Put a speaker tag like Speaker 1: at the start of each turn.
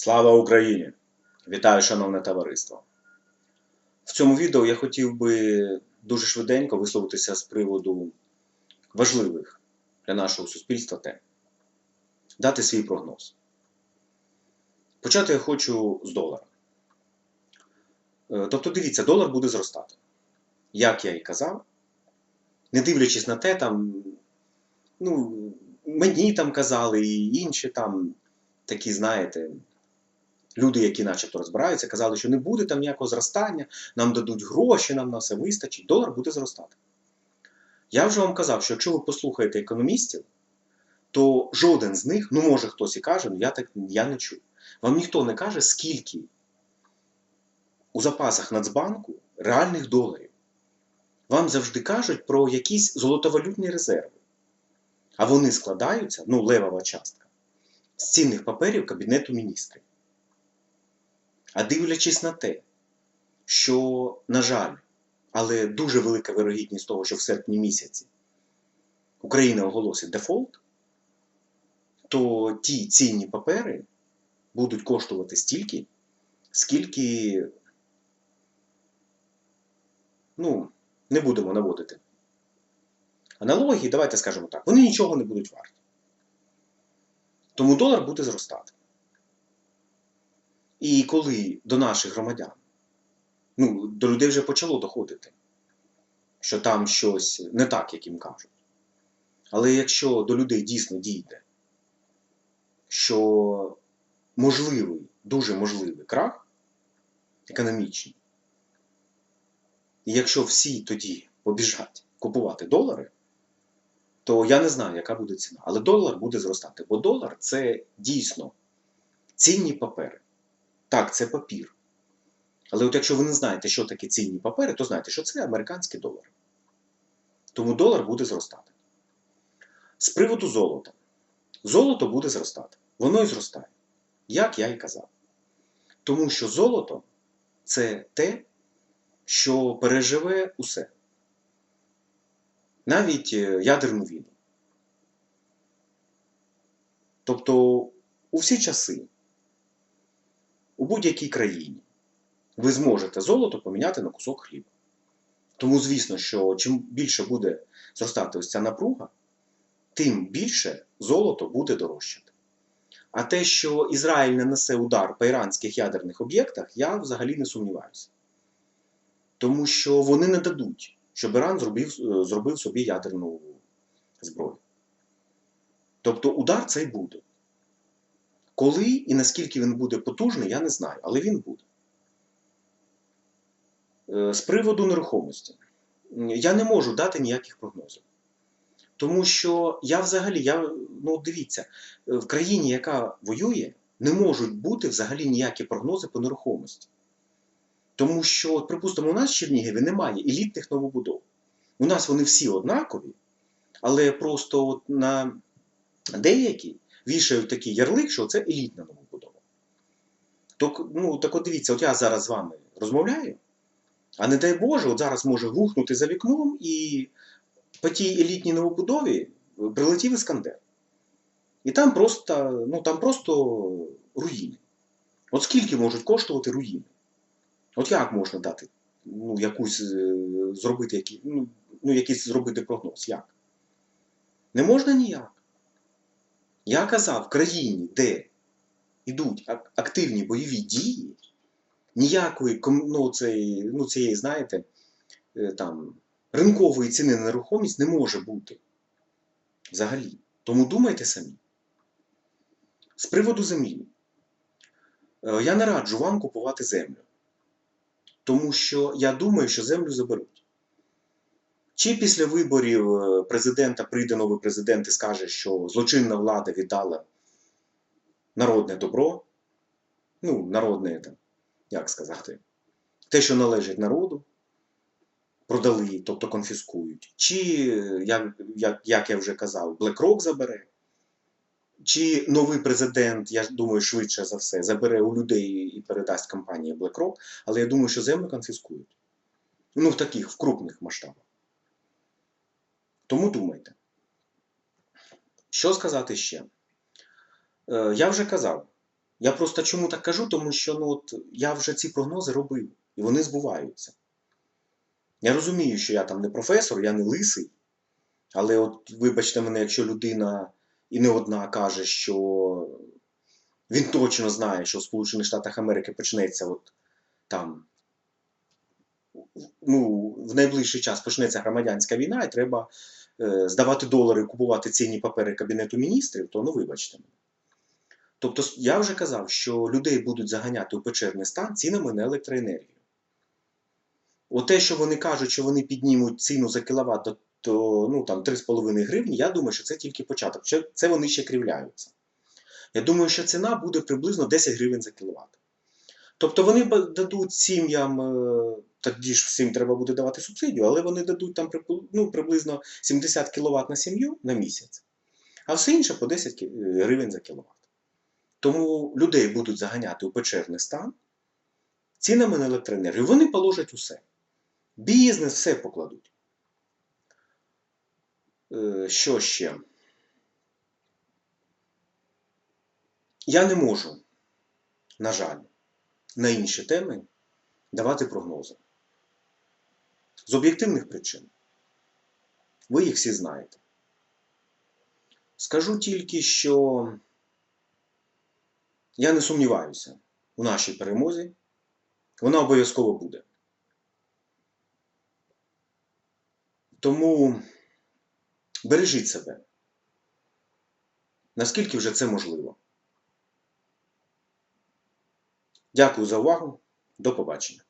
Speaker 1: Слава Україні! Вітаю, шановне товариство! В цьому відео я хотів би дуже швиденько висловитися з приводу важливих для нашого суспільства тем. Дати свій прогноз. Почати я хочу з долара. Е, Тобто, дивіться, долар буде зростати. Як я і казав, не дивлячись на те, там, ну, мені там казали, і інші там такі, знаєте, люди, які начебто розбираються, казали, що не буде там ніякого зростання, нам дадуть гроші, нам на все вистачить, долар буде зростати. Я вже вам казав, що якщо ви послухаєте економістів, то жоден з них, ну може хтось і каже, ну я так я не чую. Вам ніхто не каже, скільки у запасах Нацбанку реальних доларів. Вам завжди кажуть про якісь золотовалютні резерви. А вони складаються, ну, левова частка, з цінних паперів Кабінету міністрів. А дивлячись на те, що, на жаль, але дуже велика вирогідність того, що в серпні місяці Україна оголосить дефолт, то ті цінні папери будуть коштувати стільки, скільки, ну, не будемо наводити. Аналогії, давайте скажемо так, вони нічого не будуть варті. Тому долар буде зростати. І коли до наших громадян, ну, до людей вже почало доходити, що там щось не так, як їм кажуть. Але якщо до людей дійсно дійде, що можливий, дуже можливий крах економічний, і якщо всі тоді побіжать купувати долари, то я не знаю, яка буде ціна. Але долар буде зростати, бо долар це дійсно цінні папери. Так, це папір. Але от якщо ви не знаєте, що таке цінні папери, то знайте, що це американський долар. Тому долар буде зростати. З приводу золота. Золото буде зростати. Воно і зростає. Як я і казав. Тому що золото це те, що переживе усе. Навіть е, ядерну війну. Тобто у всі часи у будь-якій країні ви зможете золото поміняти на кусок хліба. Тому, звісно, що чим більше буде зростати ось ця напруга, тим більше золото буде дорожчати. А те, що Ізраїль не несе удар по іранських ядерних об'єктах, я взагалі не сумніваюся. Тому що вони не дадуть, щоб Іран зробив, зробив собі ядерну зброю. Тобто удар цей буде. Коли і наскільки він буде потужний, я не знаю, але він буде. Е, З приводу нерухомості. Я не можу дати ніяких прогнозів. Тому що я взагалі, я, ну дивіться, в країні, яка воює, не можуть бути взагалі ніякі прогнози по нерухомості. Тому що, припустимо, у нас в Чернігові немає елітних новобудов. У нас вони всі однакові, але просто на деякі вішають такий ярлик, що це елітна новобудова. То, ну, так от дивіться, от я зараз з вами розмовляю, а не дай Боже, от зараз може гухнути за вікном і по тій елітній новобудові прилетів іскандер. І там просто, ну, там просто руїни. От скільки можуть коштувати руїни? От як можна дати ну, якусь е, зробити, ну, ну, якийсь зробити прогноз? Як? Не можна ніяк. Я казав, в країні, де йдуть активні бойові дії, ніякої ну, цієї, ну, цієї, знаєте, е, там, ринкової ціни на нерухомість не може бути. Взагалі. Тому думайте самі. З приводу землі. Е, Я не раджу вам купувати землю. Тому що я думаю, що землю заберуть. Чи після виборів е, президента прийде новий президент і скаже, що злочинна влада віддала народне добро, ну, народне, там, як сказати, те, що належить народу, продали, тобто конфіскують. Чи, е, як, як, як я вже казав, BlackRock забере, чи новий президент, я думаю, швидше за все, забере у людей і передасть компанії BlackRock, але я думаю, що землю конфіскують. Ну, в таких, в крупних масштабах. Тому думайте. Що сказати ще? Е, Я вже казав, Я просто чому так кажу, тому що ну, от, я вже ці прогнози робив, і вони збуваються. Я розумію, що я там не професор, я не лисий, але от вибачте мене, якщо людина і не одна каже, що він точно знає, що в Сполучених Штатах Америки почнеться от там. Ну, в найближчий час почнеться громадянська війна, і треба здавати долари, купувати цінні папери Кабінету міністрів, то ну вибачте. Тобто, я вже казав, що людей будуть заганяти у печерний стан цінами на електроенергію. Оте, що вони кажуть, що вони піднімуть ціну за кіловат до, ну, там, 3,5 гривні, я думаю, що це тільки початок. Це вони ще кривляються. Я думаю, що ціна буде приблизно 10 гривень за кіловат. Тобто вони дадуть сім'ям, е, тоді ж всім треба буде давати субсидію, але вони дадуть там ну, приблизно 70 кВт на сім'ю на місяць, а все інше по 10 е, гривень за кіловат. Тому людей будуть заганяти у печерний стан цінами на електроенергію. Вони положать усе. Бізнес, все покладуть. Е, Що ще? Я не можу, на жаль, на інші теми давати прогнози. З об'єктивних причин. Ви їх всі знаєте. Скажу тільки, що я не сумніваюся у нашій перемозі. Вона обов'язково буде. Тому бережіть себе. Наскільки вже це можливо. Дякую за увагу. До побачення.